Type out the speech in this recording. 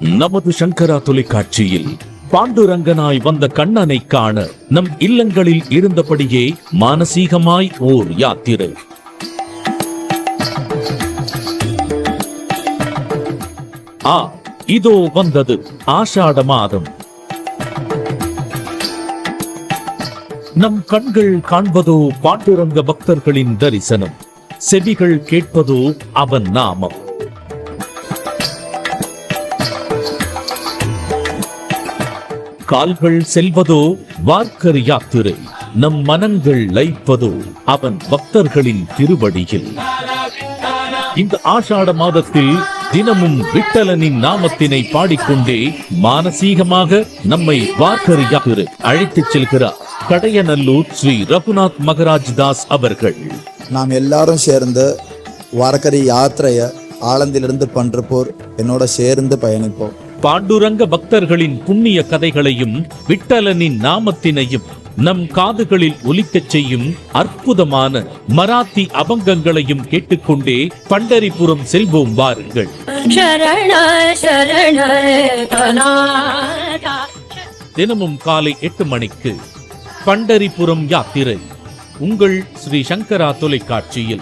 நமது சங்கரா தொலைக்காட்சியில் பாண்டுரங்கனாய் வந்த கண்ணனை காண நம் இல்லங்களில் இருந்தபடியே மானசீகமாய் ஓர் யாத்திரை. ஆ இதோ வந்தது ஆஷாட மாதம். நம் கண்கள் காண்பதோ பாண்டுரங்க பக்தர்களின் தரிசனம். செவிகள் கேட்பதோ அவன் நாமம். கால்கள் செல்வதோ வார்க்கர் யாத்திரை நம் மனங்கள் லைப்பதோ அவன் பக்தர்களின் திருவடியில். இந்த ஆஷாட மாதத்தில் தினமும் விட்டலனின் நாமத்தினை பாடிக்கொண்டே மானசீகமாக நம்மை வார்க்கர் யாத்திரை அழைத்துச் செல்கிறார். கடையநல்லூர் ஸ்ரீ ரகுநாத் மகராஜ் தாஸ் அவர்கள். நாம் எல்லாரும் சேர்ந்து வாரக்கரி யாத்திரையை ஆலந்திலிருந்து பண்றப்போர் என்னோட சேர்ந்து பயணிப்போம். பாண்டுரங்க பக்தர்களின் புண்ணிய கதைகளையும் விட்டலனின் நாமத்தினையும் நம் காதுகளில் ஒலிக்கச் செய்யும் அற்புதமான மராத்தி அபங்கங்களையும் கேட்டுக்கொண்டே பண்டரிபுரம் செல்வோம் வாருங்கள். தினமும் காலை எட்டு மணிக்கு பண்டரிபுரம் யாத்திரை. உங்கள் ஸ்ரீ சங்கரா தொலைக்காட்சியில்.